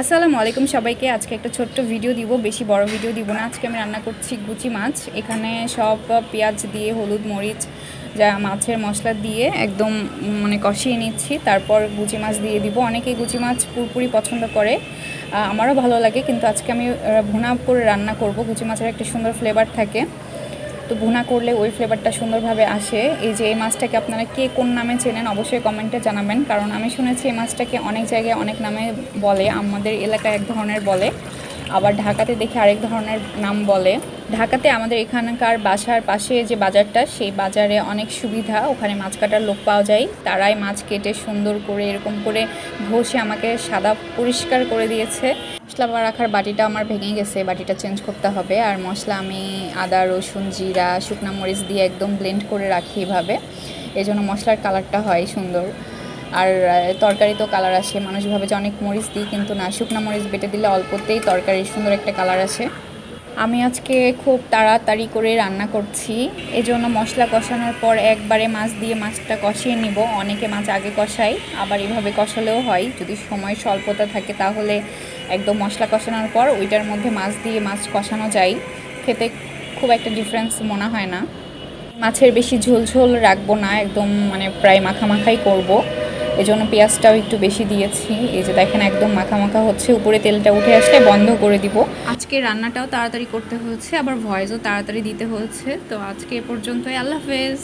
আসসালামু আলাইকুম সবাইকে। আজকে একটা ছোট্ট ভিডিও দিব, বেশি বড় ভিডিও দিব না। আজকে আমি রান্না করছি গুচি মাছ। এখানে সব পেঁয়াজ দিয়ে, হলুদ মরিচ, যা মাছের মশলা দিয়ে একদম মানে কষিয়ে নিচ্ছি। তারপর গুচি মাছ দিয়ে দিব। অনেকেই গুচি মাছ পুরোপুরি পছন্দ করে। আমারও ভালো লাগে, কিন্তু আজকে আমি ভুনা করে রান্না করব। গুচি মাছের একটা সুন্দর ফ্লেভার থাকে। তো ভুনা করলে ওই ফ্লেভারটা সুন্দরভাবে আসে। এই যে এই মাছটাকে আপনারা কে কোন নামে চেনেন অবশ্যই কমেন্টে জানাবেন। কারণ আমি শুনেছি এই মাছটাকে অনেক জায়গায় অনেক নামে বলে, আমাদের এলাকায় এক ধরনের বলে। আবার ঢাকাতে দেখে আরেক ধরনের নাম বলে। ঢাকাতে আমাদের এখানকার বাসার পাশে যে বাজারটা, সেই বাজারে অনেক সুবিধা। ওখানে মাছ কাটার লোক পাওয়া যায়। তারাই মাছ কেটে সুন্দর করে এরকম করে ঘষে আমাকে সাদা পরিষ্কার করে দিয়েছে। মশলা রাখার বাটিটা আমার ভেঙে গেছে, বাটিটা চেঞ্জ করতে হবে। আর মশলা আমি আদা, রসুন, জিরা, শুকনো মরিচ দিয়ে একদম ব্লেন্ড করে রাখি এভাবে। এই জন্য মশলার কালারটা হয় সুন্দর। আর তরকারি তো কালার আসে, মানুষ ভাবে যে অনেক মরিচ দিই, কিন্তু না, শুকনো মরিচ বেটে দিলে অল্পতেই তরকারি সুন্দর একটা কালার আসে। আমি আজকে খুব তাড়াতাড়ি করে রান্না করছি এজন্য মশলা কষানোর পর একবারে মাছ দিয়ে মাছটা কষিয়ে নিব। অনেকে মাছ আগে কষাই আবার এভাবে কষালেও হয়। যদি সময় স্বল্পতা থাকে তাহলে একদম মশলা কষানোর পর ওইটার মধ্যে মাছ দিয়ে মাছ কষানো যায়। খেতে খুব একটা ডিফারেন্স মনে হয় না। মাছের বেশি ঝোল ঝোল রাখব না, একদম মানে প্রায় মাখা মাখাই করব। এজন্য পেঁয়াজটাও একটু বেশি দিয়েছি। এই যে দেখেন একদম মাখা মাখা হচ্ছে, উপরে তেলটা উঠে আসলে বন্ধ করে দিব। আজকে রান্নাটাও তাড়াতাড়ি করতে হয়েছে আবার ভয়েসও তাড়াতাড়ি দিতে হয়েছে তো আজকে এ পর্যন্তই, আল্লাহ হাফেজ।